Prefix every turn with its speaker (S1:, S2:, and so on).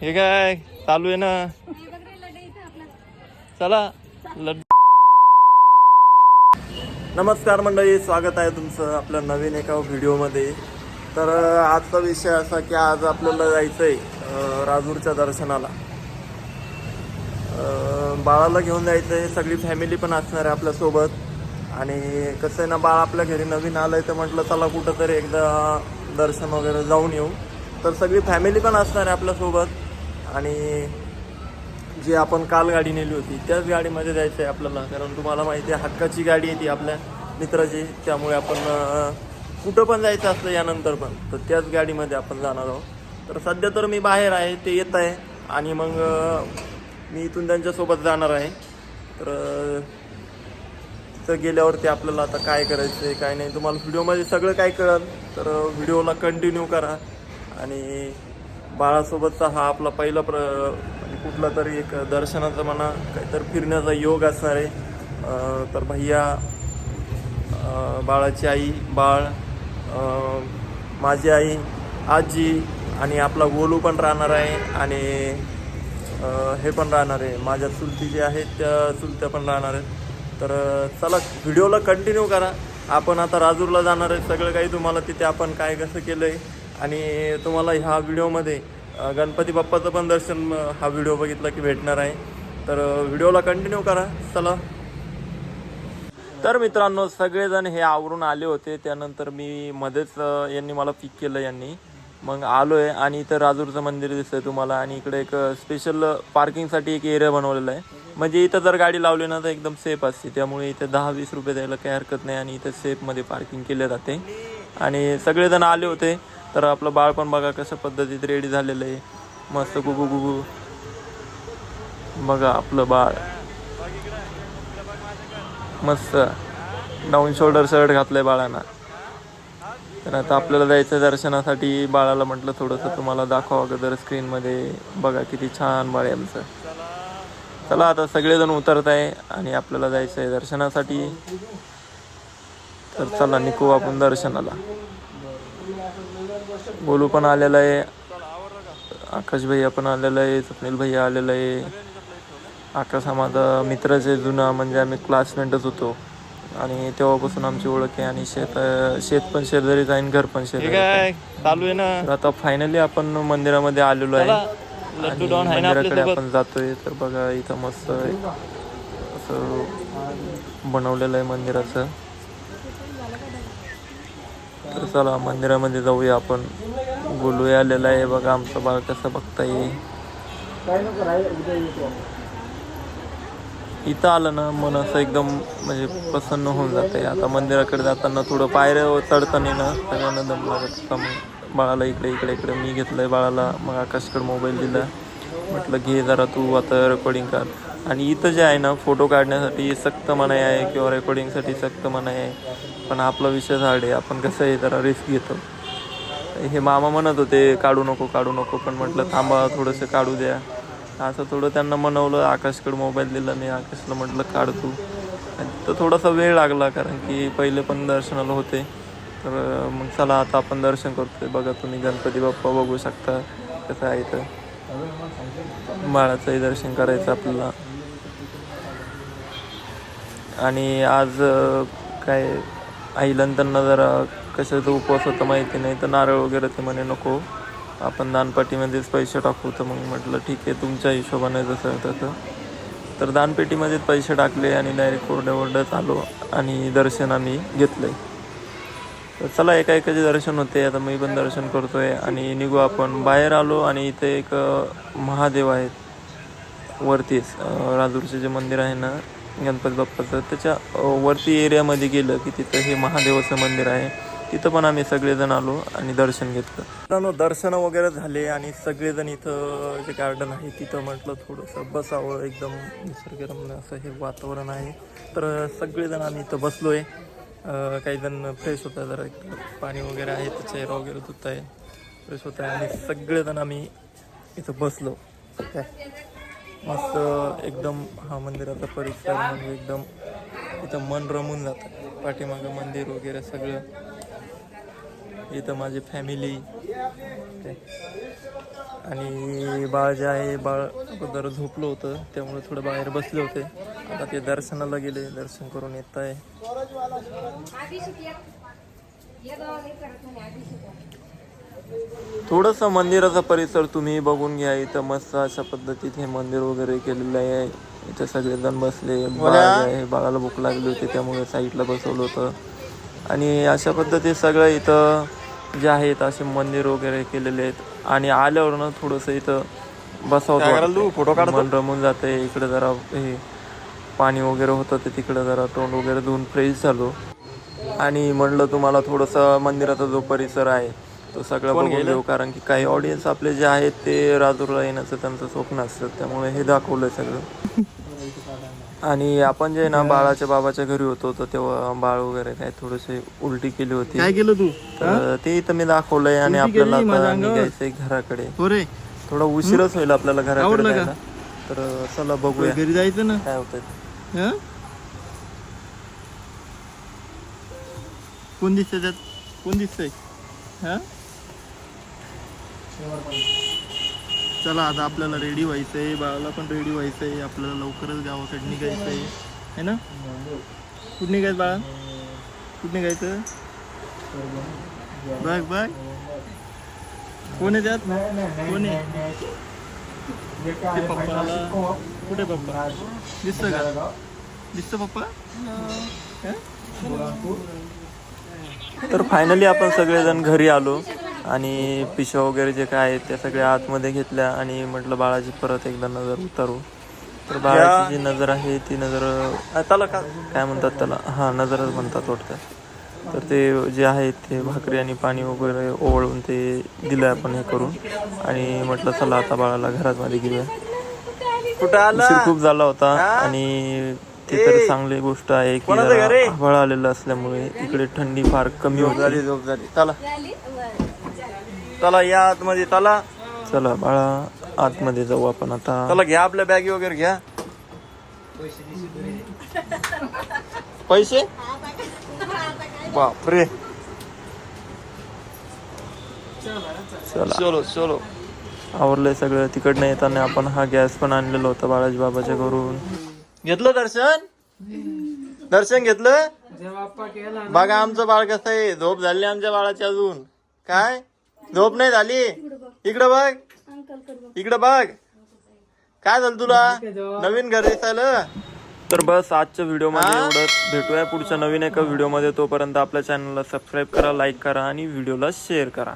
S1: हे काय चालू आहे ना? चला लड्डू. नमस्कार मंडळी स्वागत आहे तुमचं आपल्या नवीन एका व्हिडिओमध्ये. तर आजचा विषय असा की आज आपल्याला जायचं आहे राजूरच्या दर्शनाला. बाळाला घेऊन जायचं आहे सगळी फॅमिली पण असणार आहे आपल्यासोबत. आणि कसं आहे ना बाळ आपल्या घरी नवीन आलं आहे तर म्हटलं चला कुठंतरी एकदा दर्शन वगैरे जाऊन येऊ. तर सगळी फॅमिली पण असणार आहे आपल्यासोबत. आणि जी आपण काल गाडी नेली होती त्याच गाडीमध्ये जायचं आहे आपल्याला. कारण तुम्हाला माहिती आहे हक्काची गाडी आहे ती आपल्या मित्राची. त्यामुळे आपण कुठं पण जायचं असतं यानंतर पण तर त्याच गाडीमध्ये आपण जाणार आहोत. तर सध्या तर मी बाहेर आहे ते येत आहे. आणि मग मी इथून त्यांच्यासोबत जाणार आहे. तर तिथं गेल्यावरती आपल्याला आता काय करायचं आहे काय नाही. तुम्हाला व्हिडिओमध्ये सगळं काय कळेल. तर व्हिडिओला कंटिन्यू करा. आणि बाळासोबतचा हा आपला पहिला प्र म्हणजे कुठला तरी एक दर्शनाचा म्हणा काहीतरी फिरण्याचा योग असणार आहे. तर भैया बाळाची आई बाळ माझी आई आजी आणि आपला गोलू पण राहणार आहे आणि हे पण राहणार आहे. माझ्या चुलती जे आहेत त्या चुलत्या पण राहणार आहेत. तर चला व्हिडिओला कंटिन्यू करा. आपण आता राजूरला जाणार आहे. सगळं काही तुम्हाला तिथे आपण काय कसं केलं आहे आणि तुम्हाला ह्या व्हिडिओमध्ये गणपती बाप्पाचं पण दर्शन हा व्हिडिओ बघितला की भेटणार आहे. तर व्हिडिओला कंटिन्यू करा. चला. तर मित्रांनो सगळेजण हे आवरून आले होते. त्यानंतर मी मध्येच यांनी मला पिक केलं यांनी. मग आलोय आणि इथं राजूरचं मंदिर दिसतंय तुम्हाला. आणि इकडे एक स्पेशल पार्किंगसाठी एक एरिया बनवलेला आहे. म्हणजे इथं जर गाडी लावली ना तर एकदम सेफ असते. त्यामुळे इथे दहा वीस रुपये द्यायला काही हरकत नाही आणि इथं सेफमध्ये पार्किंग केले जाते. आणि सगळेजण आले होते. तर आपलं बाळ पण बघा कशा पद्धतीत रेडी झालेलं आहे. मस्त गुगू गुगू. बघा आपलं बाळ. मस्त. डाऊन शोल्डर शर्ट घातलंय बाळांना. तर आता आपल्याला जायचं दर्शनासाठी. बाळाला म्हटलं थोडंसं तुम्हाला दाखवा अगोदर स्क्रीनमध्ये बघा किती छान बाळ आहे आमचं. चला आता सगळेजण उतरत आहे आणि आपल्याला जायचं आहे दर्शनासाठी. तर चला निघू आपण दर्शनाला. बोलू पण आलेला आहे. आकाश भैया पण आलेला आहे स्वप्नील भैया आलेला आहे. आकाश हा माझा मित्रच आहे जुना. म्हणजे आम्ही क्लासमेटच होतो. आणि तेव्हापासून आमची ओळख आहे आणि शेत शेत पण शेजारीच आहे आणि घर पण शेजारी
S2: चालू आहे ना?
S1: तर आता फायनली आपण मंदिरामध्ये आलेलो आहे. आणि मंदिराकडे आपण जातोय. तर बघा इथं मस्त असं बनवलेलं आहे मंदिराचं. तर चला मंदिरामध्ये जाऊया आपण. बोलूया आलेला आहे बघा आमचं बाळ कसं बघता येईल इथं आलं ना मन असं एकदम म्हणजे प्रसन्न होऊन जाते आता मंदिराकडे जाताना थोडं पायऱ्या चढताना ना सगळ्यांना दम लागत होता. मग बाळाला इकडे इकडे इकडे मी घेतलंय बाळाला. मग आकाशकडे मोबाईल दिला. म्हटलं घे जरा तू आता रेकॉर्डिंग कर. आणि इथं जे आहे ना फोटो काढण्यासाठी सक्त मनाई आहे किंवा रेकॉर्डिंगसाठी सक्त मनाई आहे. पण आपला विषय झाड आहे आपण कसं आहे जरा रिस्क घेतो. हे मामा म्हणत होते काढू नको काढू नको. पण म्हटलं थांबा थोडंसं काढू द्या. असं थोडं त्यांना मनवलं आकाशकडे मोबाईल दिला मी आकाशला म्हटलं काढ तू. तर थोडासा वेळ लागला कारण की पहिले पण दर्शनाला होते. तर मग चला आता आपण दर्शन करतोय. बघा तुम्ही गणपती बाप्पा बघू शकता कसं आहे तर बाळाचंही दर्शन करायचं आपल्याला. आणि आज काय आईला त्यांना जरा कशाचा उपवास होता माहिती नाही तर नारळ वगैरे ते म्हणे नको. आपण दानपेटीमध्येच पैसे टाकू तर मग म्हटलं ठीक आहे तुमच्या हिशोबाने जसं तसं तर. दानपेटीमध्येच पैसे टाकले आणि डायरेक्ट कोरड्या ओरड्यात आलो आणि दर्शन आम्ही घेतलं तर चला एका एकाचे दर्शन होते. आता मी पण दर्शन करतो आहे आणि निघू आपण. बाहेर आलो आणि इथे एक महादेव आहेत. वरतीच राजूरचे जे मंदिर आहे ना गणपती बाप्पाचं. त्याच्या वरती एरियामध्ये गेलं की तिथं हे महादेवाचं मंदिर आहे. तिथं पण आम्ही सगळेजण आलो आणि दर्शन घेतलं. मित्रांनो दर्शन वगैरे झाले आणि सगळेजण इथं जे गार्डन आहे तिथं म्हटलं थोडंसं बसावं एकदम निसर्गरम्य असं हे वातावरण आहे. तर सगळेजण आम्ही इथं बसलो आहे काही जण फ्रेश होत आहे जरा पाणी वगैरे आहे तर चेहरा वगैरे धुत आहे फ्रेश होत आहे आणि सगळेजण आम्ही इथं बसलो. काय मस्त एकदम हा मंदिराचा परिसर म्हणजे एकदम इथं मन रमून जातं. पाठीमागं मंदिर वगैरे सगळं. इथं माझी फॅमिली आणि बाळ जे आहे बाळ अगोदर झोपलं होतं त्यामुळे थोडं बाहेर बसले होते. आता ते दर्शनाला गेले दर्शन करून येत आहे. थोडंसं मंदिराचा परिसर तुम्ही बघून घ्या. इथं मस्त अशा पद्धतीत हे मंदिर वगैरे केलेलं आहे. इथं सगळेजण बसले. आहे. बाळाला भूक लागली होती त्यामुळे साईडला बसवलं होतं. आणि अशा पद्धतीत सगळं इथं जे आहेत असे मंदिर वगैरे केलेले आहेत. आणि आल्यावर ना थोडंसं इथं बसावं फोटो काढ मन रमून जाते इकडे जरा हे पाणी वगैरे होतं ते तिकडे जरा तोंड वगैरे धुवून फ्रेश झालो. आणि म्हणलं तुम्हाला थोडंसं मंदिराचा जो परिसर आहे तो सगळं बघून घेऊ कारण की काही ऑडियन्स आपले जे आहेत ते राजूरला येण्याचं त्यांचं स्वप्न असतं त्यामुळे हे दाखवलंय सगळं. आणि आपण जे ना बाळाच्या बाबाच्या घरी होतो तर तेव्हा बाळ वगैरे काय थोडेसे उलटी केली होती.
S2: काय केलं तू?
S1: तर ते इथं मी दाखवलंय आणि आपल्याला आता? निघायचंय घराकडे. थोडा उशीरच होईल आपल्याला घराकडे? जायला. तर चला बघूया.
S2: घरी जायचं ना?
S1: काय होतंय
S2: हं? कोण दिसतंय त्यात? कोण दिसतंय? हा? चला आता आपल्याला रेडी व्हायचंय. बाळाला पण रेडी व्हायचंय. आपल्याला लवकरच गावाकडे निघायचंय. है ना? कुठं निघायचं बाळा? कुठं निघायचं? बघ बघ. कोण आहे त्यात? कोण आहे? ते पप्पाला. कुठे पप्पा? दिसतं का? दिसतं पप्पा?
S1: तर फायनली आपण सगळेजण घरी आलो. आणि पिशव्या वगैरे जे काय आहेत त्या सगळ्या आतमध्ये घेतल्या आणि म्हटलं बाळाची परत एकदा नजर उतारू. तर बाळाची जी नजर आहे ती नजर त्याला का? काय म्हणतात त्याला? हा नजरच म्हणतात वाटतं. तर ते जे आहे ते भाकरी आणि पाणी वगैरे ओवळून ते दिलं आपण हे करून. आणि म्हटलं चला आता बाळाला घरात मध्ये घेऊया.
S3: कुठं आला?
S1: उशीर खूप झाला होता आणि ते तर चांगली गोष्ट आहे की आभाळ आलेलं असल्यामुळे इकडे थंडी फार कमी होती.
S3: झाली झोप झाली. चला. चला या आतमध्ये चला.
S1: चला बाळा आतमध्ये जाऊ आपण आता.
S3: चला घ्या आपल्या बॅगी वगैरे घ्या. पैसे? बापरे.
S1: चला.
S3: चलो चलो.
S1: आवरलंय सगळं. तिकडनं येताना आपण हा गॅस पण आणलेला होता बाळाजी बाबाच्या घरून.
S3: घेतलं दर्शन? दर्शन घेतलं? बघा आमचं बाळ कसं आहे. झोप झाली आमच्या बाळाची अजून. काय? झोप नाही झाली? इकडं बघ. इकडं बघ. काय झालं तुला? नवीन घर दिसायला?
S1: तर बस आजच्या व्हिडिओमध्ये एवढंच. भेटूया पुढच्या नवीन एका व्हिडिओमध्ये तोपर्यंत आपल्या चॅनलला सबस्क्राईब करा लाईक करा आणि व्हिडिओला शेअर करा.